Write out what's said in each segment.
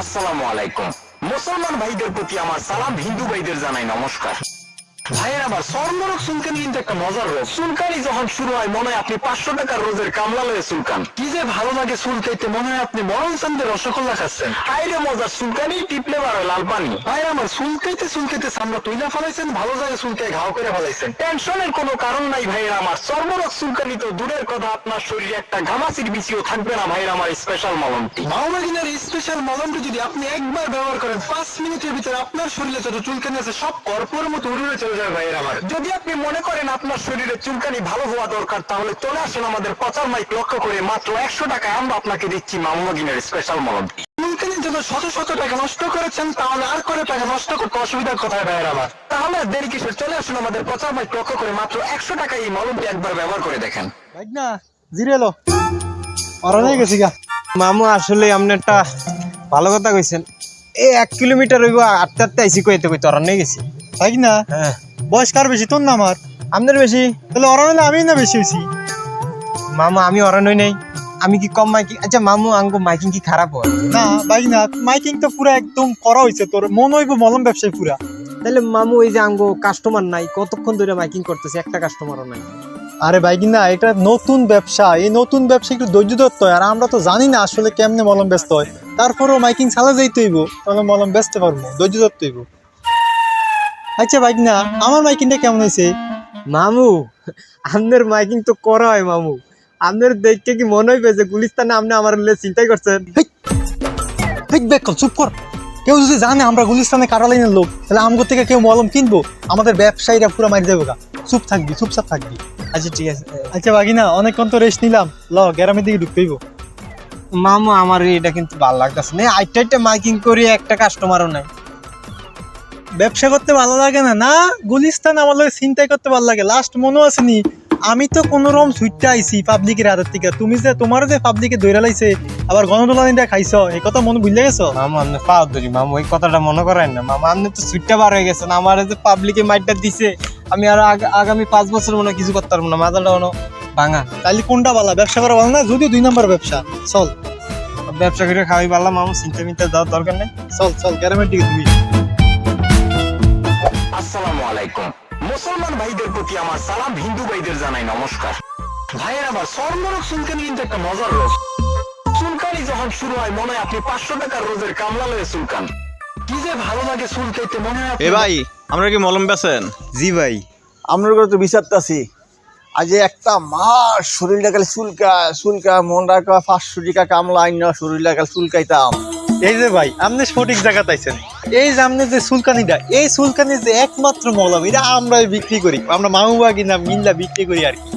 আসসালামু আলাইকুম। মুসলমান ভাইদের প্রতি আমার সালাম হিন্দু ভাইদের জানাই নমস্কার। ভাইয়ের আবার চর্মরোগ চুলকানি কিন্তু একটা মজার রোগ। চুলকানি যখন শুরু হয়, মনে হয় আপনি পাঁচশো টাকার রোজের কামলা লয়ে চুলকান। কি যে ভালো লাগে চুলকাইতে মনে হয় আপনি মরণ চান্দের রসগোল্লা খাচ্ছেন। হাইরে মজার, চুলকানি টিপলে বারো লাল পানি ভাইয়ের আমার চুলকাইতে চুলকাইতে সামনে তুইলা ফেলাইছেন, ভালো জায়গায় চুলকায় ঘাও করে ফেলাইছেন। টেনশনের কোনো কারণ নাই ভাইয়ের আমার। চর্মরোগ চুলকানি তো দূরের কথা, আপনার শরীরে একটা ঘামাচির বিচিও থাকবে না ভাইয়ের আমার স্পেশাল মলমটি। মাওমাগিনার স্পেশাল মলমটি যদি আপনি একবার ব্যবহার করেন, পাঁচ মিনিটের ভিতরে আপনার শরীরে যত চুলকানি আছে, সব কর্পোর মতো উড়ে চলে যাবে ভাইয়ের আমার। যদি আপনি মনে করেন আপনার শরীরে চুলকানি ভালো হওয়া দরকার তাহলে চলে আসুন আমাদের পচার মাইক লক্ষ্য করে মাত্র একশো টাকায় আমরা আপনাকে দিচ্ছি মামুমাগিনের স্পেশাল জন্য শত শত টাকা নষ্ট করেছেন তাহলে আর করে টাকা নষ্ট করতে অসুবিধা কোথায় ভাইয়ের আমার। তাহলে দেরি কিসের? চলে আসুন আমাদের পচার মাইক লক্ষ্য করে মাত্র একশো টাকায় এই মলমটি একবার ব্যবহার করে দেখেন। ভাই না জিরে এলো অরণে গেছি গা। মামু আসলে আপনি একটা ভালো কথা কইছেন। এই এক কিলোমিটার হইব আটতে আটতে আইসি কইতে কইতে অরণ্যে গেছি। ভাই না হ্যাঁ। বয়স কার বেশি? তোর না আমার? আপনার বেশি? তাহলে অরণে আমি না বেশি হয়েছি মামু আমি অরণ্যই নেই আমি কি কম মাইকিং আচ্ছা মামু আঙ্গো মাইকিং কি খারাপ হয়? না ভাই না মাইকিং তো পুরো একদম করা হয়েছে তোর। মন হইব মলম ব্যবসায়ী পুরা। তাহলে মামু এই যে আঙ্গো কাস্টমার নাই। কতক্ষণ ধরে মাইকিং করতেছে? একটা কাস্টমারও নাই। আরে ভাই না এটা নতুন ব্যবসা। এই নতুন ব্যবসা একটু ধৈর্য ধরতে হয়। আর আমরা তো জানি না আসলে কেমনে মলম ব্যস্ত হয়। তারপরেও মাইকিং চালা যাইতে হইব তাহলে মলম ব্যস্ত পারব ধৈর্য ধরতে হইব আচ্ছা ভাই না আমার মাইকিংটা কেমন হয়েছে? মামু আপনার মাইকিং তো করা হয় মামু। আপনার দেখতে কি মনে হইবে যে গুলিস্তানে আপনি আমার চিন্তাই করছেন? চুপ কর। কেউ যদি জানে আমরা গুলিস্তানে কাটা লাইনের লোক তাহলে আমগো থেকে কেউ মলম কিনবো। আমাদের ব্যবসায়ীরা পুরো মারি দেবো গা। চুপ থাকবি চুপচাপ থাকবি। আচ্ছা ঠিক আছে। আচ্ছা বাগিনা অনেকক্ষণ তো রেস্ট নিলাম। ল গ্রামের দিকে ঢুকতে হইব। মামু আমার এটা কিন্তু ভালো লাগতেছে না। আইটা আইটা মাইকিং করি একটা কাস্টমারও নাই। ব্যবসা করতে ভালো লাগে না না? গুলিস্তান আমার লোক চিন্তাই করতে ভালো লাগে। লাস্ট মনে আসেনি আমি তো কোন রকম সুইটটা আইছি পাবলিকের হাতের থেকে। তুমি যে তোমার যে পাবলিকে দৈরা লাইছে আবার গণদোলানিটা খাইছ এই কথা মনে ভুলে গেছো? মামু আপনি পাও ধরি মামু ওই কথাটা মনে করেন না। মামু আপনি তো সুইটটা বার হয়ে গেছেন। আমার যে পাবলিকে মাইটটা দিছে আমি আর আগ- আগামী পাঁচ বছর মনে কিছু করতে পারব না। মাথাটা মনে ভাঙা। তাইলে কোনটা ভালো? ব্যবসা করা ভালো না? যদিও দুই নম্বর ব্যবসা। চল। ব্যবসা করে খাওয়াই পারলাম মামু চিন্তা মিন্তা দেওয়ার দরকার নেই। চল চল গ্রামের দিকে তুমি আসসালামু আলাইকুম। মুসলমান ভাইদের প্রতি আমার সালাম হিন্দু ভাইদের জানাই নমস্কার। ভাইয়ের আবার চর্মরোগ চুলকানি কিন্তু একটা মজার রোগ চুলকানি যখন শুরু হয় মনে হয় আপনি পাঁচশো টাকার রোজের কামলা লয়ে চুলকান। কি যে ভালো লাগে চুলকাইতে মনে হয় এ ভাই আমরা কি মলম বেছেন জি ভাই আমরা করে তো বিচারতাছি আজ একটা মাস শরীরটা খালি চুলকা চুলকা মন রাখা পাঁচশো টাকা কামলা আইন শরীরটা খালি চুলকাইতাম। এই যে ভাই আপনি সঠিক জায়গা তাইছেন এই যে আপনি যে সুলকানিটা এই সুলকানির যে একমাত্র মলম এটা আমরাই বিক্রি করি। আমরা মামুবা কিনা মিল্লা বিক্রি করি আর কি।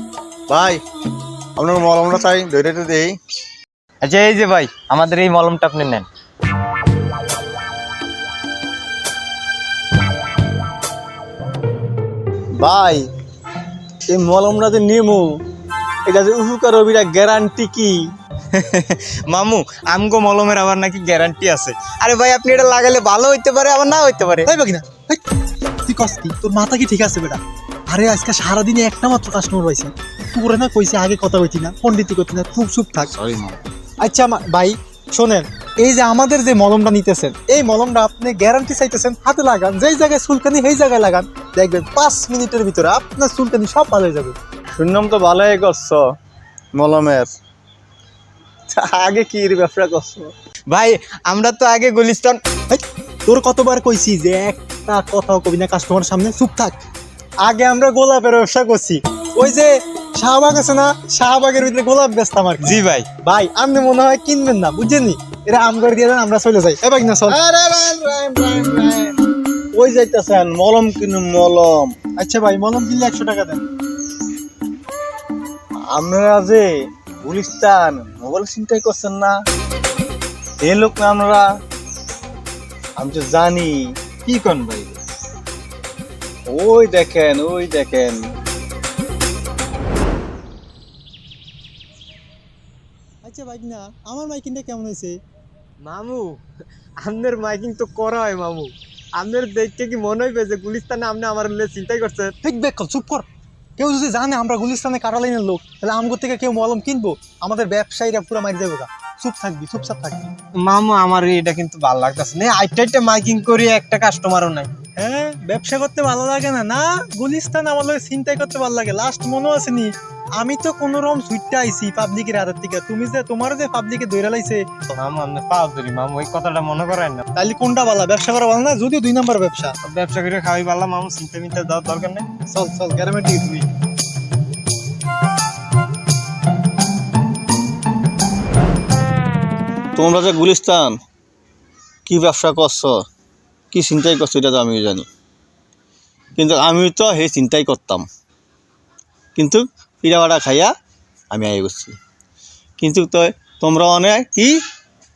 ভাই আপনার মলমটা চাই দৈরাতে দেই। আচ্ছা এই যে ভাই আমাদের এই মলমটা আপনি নেন। ভাই এই মলমটা যে নেমু এটা যে উপকার গ্যারান্টি কি? মামু আমগো মলমের আবার নাকি গ্যারান্টি আছে। আরে ভাই আপনি এটা লাগালে ভালো হইতে পারে আবার না হইতে পারে। তাই বাকি না তুই কস কি? তোর মাথা কি ঠিক আছে বেটা? আরে আজকে সারাদিনে একটা মাত্র কাস্টমার পাইছি। তোরে না কইছে আগে কথা কইতি না পন্ডিতি করতি না চুপ চুপ থাক। সরি আচ্ছা মা- ভাই শোনেন এই যে আমাদের যে মলমটা নিতেছেন এই মলমটা আপনি গ্যারান্টি চাইতেছেন হাতে লাগান যেই জায়গায় চুলকানি সেই জায়গায় লাগান। দেখবেন পাঁচ মিনিটের ভিতরে আপনার চুলকানি সব ভালো হয়ে যাবে। শুনলাম তো ভালোই করছ মলমের। আগে কি ব্যবসা করছ ভাই আমরা তো আগে গুলিস্তান তোর কতবার কইছি যে একটা কথাও কবি না কাস্টমার সামনে? চুপ থাক। আগে আমরা গোলাপের ব্যবসা করছি। ওই যে শাহবাগ আছে না শাহবাগের ভিতরে গোলাপ বেচতাম আর জি ভাই। ভাই আপনি মনে হয় কিনবেন না বুঝছেন এরা আম করে দিয়ে আমরা চলে যাই। এবার না চল। ওই যাইতেছেন মলম কিনুন মলম। আচ্ছা ভাই মলম কিনলে একশো টাকা দেন। আমরা যে গুলিস্তান মোবাইল চিন্তাই করছেন না। এ লোক না আমরা আমি তো জানি কি কোন ভাই? ওই দেখেন ওই দেখেন। আচ্ছা ভাই না আমার মাইকিংটা কেমন হয়েছে? মামু আপনার মাইকিং তো করা হয় মামু। আপনার দেখতে কি মনে হইবে যে গুলিস্তানে আপনি আমার চিন্তাই করছে ঠিক বেক চুপ কর। কেউ যদি জানে আমরা গুলিস্তানে কারালাইনের লোক, তাহলে আমগো থেকে কেউ মলম কিনবো? আমাদের ব্যবসায়ীরা পুরো মারি দেবো চুপ থাকবি, চুপচাপ থাকবি। মামু, আমার এটা কিন্তু ভালো লাগতেছে না। আইটা আইটা মাইকিং করি, একটা কাস্টমারও নাই। হ্যাঁ? ব্যবসা করতে ভালো লাগে না? না গুলিস্তান আমার লগে চিন্তাই করতে ভালো লাগে। লাস্ট মনে আছে নি আমি তো কোন রকম সুইটটা আইছি পাবলিকের হাতের থেকে। তুমি যে তোমার যে পাবলিকে দৈরা লাইছে। মামু আপনি পাও ধরি মামু ওই কথাটা মনে করেন না। তাহলে কোনটা ভালো ব্যবসা করা ভালো না? যদিও দুই নম্বর ব্যবসা। ব্যবসা করে খাওয়াই পারলাম মামু চিন্তা মিন্তা দেওয়ার দরকার নেই। চল চল গ্যারামেন্ট দিবি তোমরা যে গুলিস্তান কি ব্যবসা করছ? কি চিন্তাই করছ এটা তো আমিও জানি। কিন্তু আমি তো সেই চিন্তাই করতাম। কিন্তু পিড়া বাড়া খাইয়া আমি আই করছি কিন্তু তো তোমরা অনেক কি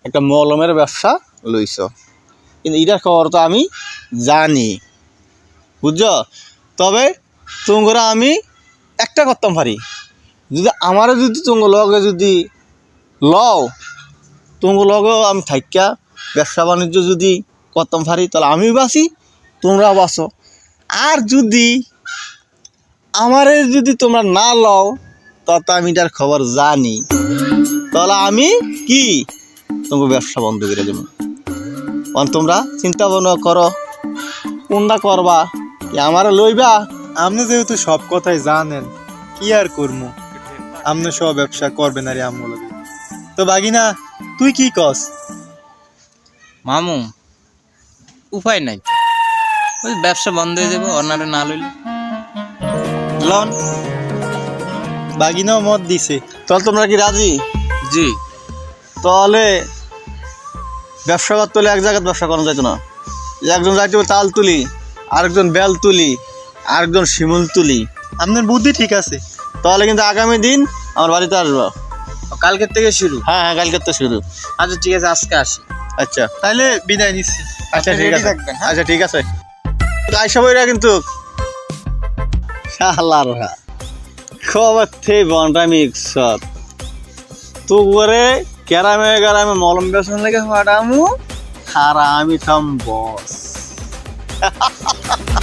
একটা মলমের ব্যবসা লইছ। কিন্তু এটার খবর তো আমি জানি। বুঝছ? তবে তোমরা আমি একটা করতাম পারি যদি আমারও যদি তোমার লগে যদি লও, তোমার লগেও আমি থাইকা ব্যবসা বাণিজ্য যদি করতাম পারি তাহলে আমি বাঁচি তোমরাও বাঁচো। আর যদি আমারে যদি তোমরা না লও তত আমি এটার খবর জানি। তাহলে আমি কি? তোমাকে ব্যবসা বন্ধ করে দেবো। কারণ তোমরা চিন্তা ভাবনা করো কোনটা করবা কি আমারে লইবা? আপনি যেহেতু সব কথাই জানেন কি আর করব আপনি সব ব্যবসা করবেন আরে আমগুলো লগে। তো বাগিনা তুই কি কস মামু উপায় নাই। ওই ব্যবসা বন্ধ হয়ে যাবে অনারে না লইলে। লন বাগিনাও মত দিছে। তাহলে তোমরা কি রাজি? জি। তাহলে ব্যবসা করতে হলে এক জায়গায় ব্যবসা করা যেত না। একজন যাইতে হবে তাল তুলি আরেকজন বেল তুলি আরেকজন শিমুল তুলি। আপনার বুদ্ধি ঠিক আছে। তাহলে কিন্তু আগামী দিন আমার বাড়িতে আসব। কালকের থেকে শুরু? হ্যাঁ হ্যাঁ কালকের তো শুরু। আচ্ছা ঠিক আছে আজকে আসি। আচ্ছা তাহলে বিদায় নিচ্ছি। আচ্ছা ঠিক ready আছে। হ্যাঁ? আচ্ছা ঠিক আছে। আইসা বইরা কিন্তু শালার খবর থে বনটা মিক্স তো করে ক্যারামে গেরামে মলম বেসন লেগে ফাটামু আর আমি থাম বস